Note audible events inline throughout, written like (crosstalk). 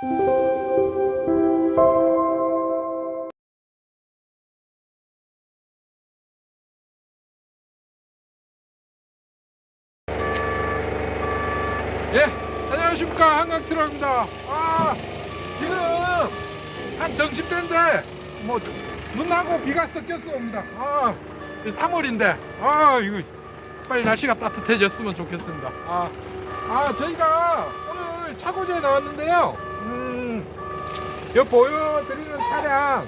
예, 안녕하십니까 한강 트럭입니다. 아, 지금 한 정신대인데 뭐 눈하고 비가 섞였어 옵니다. 아, 3월인데 아 이거 빨리 날씨가 따뜻해졌으면 좋겠습니다. 아, 아 저희가 오늘 차고지에 나왔는데요. 음, 여기 보여드리는 차량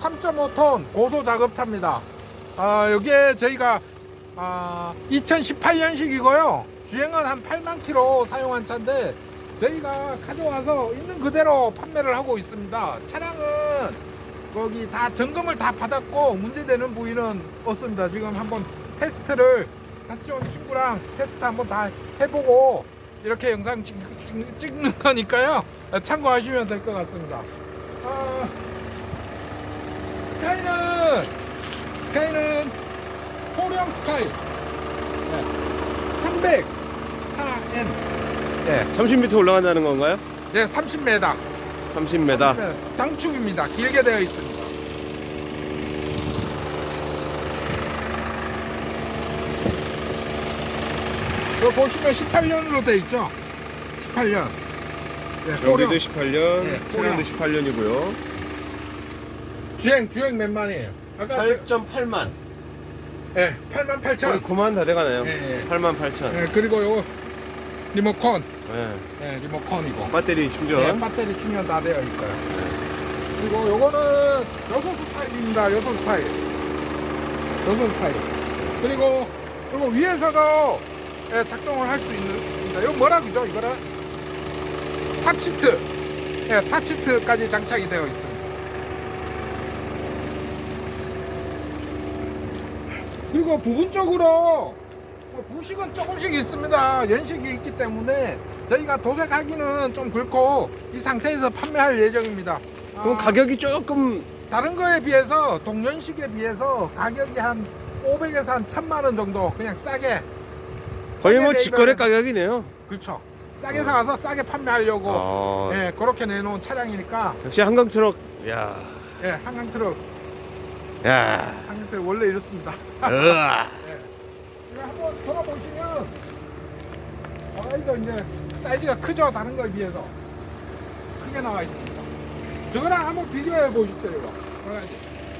3.5톤 고소 작업차입니다. 아, 여기에 저희가 아, 2018년식이고요. 주행은 한 8만 킬로 사용한 차인데 저희가 가져와서 있는 그대로 판매를 하고 있습니다. 차량은 거기 다 점검을 다 받았고 문제되는 부위는 없습니다. 지금 한번 테스트를 같이 온 친구랑 테스트 한번 다 해보고 이렇게 영상 찍, 찍- 찍 는 거니까요. 참고하시면 될 것 같습니다. 아, 스카이는 스카이는 호령 스카이 네. 304N 네, 30m 올라간다는 건가요? 네 30m 30m. 장축입니다 길게 되어 있습니다 저 보시면 18년으로 되어 있죠 18년 네, 여기도 호령. 18년, 네, 호령도 18년이고요. 주행 주행 몇 만이에요? 아까 저, 8.8만. 네, 8만 8천 거의 9만 다 돼가네요. 예, 예. 8만 8천. 네, 그리고 요거 리모컨 네. 네, 리모컨이고 배터리 충전. 네, 배터리 충전 다 되어 있고요. 그리고 요거는 여섯 스타일입니다. 여섯 스타일. 여섯 스타일. 그리고 요거 위에서도 예, 작동을 할 수 있습니다. 이거 뭐라 그죠? 이거는 탑시트. 예, 탑시트까지 장착이 되어 있습니다. 그리고 부분적으로 뭐 부식은 조금씩 있습니다. 연식이 있기 때문에 저희가 도색하기는 좀 그렇고 이 상태에서 판매할 예정입니다. 그럼 아, 가격이 조금 다른 거에 비해서 동년식에 비해서 가격이 한 500에서 한 1000만 원 정도 그냥 싸게 거의 뭐 직거래 가격이네요. 그렇죠. 싸게 사와서 싸게 판매하려고 아, 예, 그렇게 내놓은 차량이니까 역시 한강 트럭. 야, 예, 한강 트럭 야, 한강 트럭 원래 이렇습니다. 으아. (laughs) 예. 이거 한번 돌아보시면 아 이거 이제 사이즈가 크죠 다른 거에 비해서 크게 나와 있습니다. 저거랑 한번 비교해 보십시오 이거.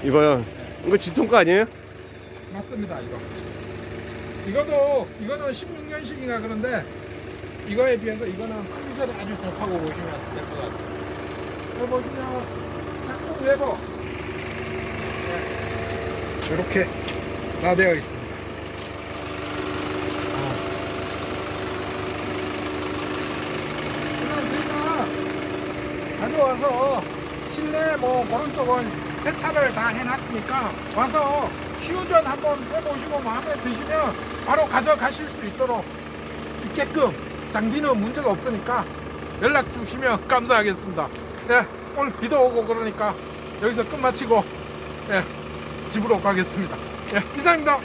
이거요. 이거 지통거 아니에요? 맞습니다 이거. 이거도 이거는 16년식인가 그런데 이거에 비해서 이거는 컨디션이 아주 좋다고 보시면 될 것 같습니다. 여기 보시면 작동 레버 네. 이렇게 다 되어 있습니다. 아. 가져와서 실내 뭐 그런 쪽은 세차를 다 해놨으니까 와서 시운전 한번 해보시고 마음에 드시면 바로 가져가실 수 있도록 있게끔 장비는 문제가 없으니까 연락 주시면 감사하겠습니다. 네, 오늘 비도 오고 그러니까 여기서 끝마치고 네, 집으로 가겠습니다. 네, 이상입니다.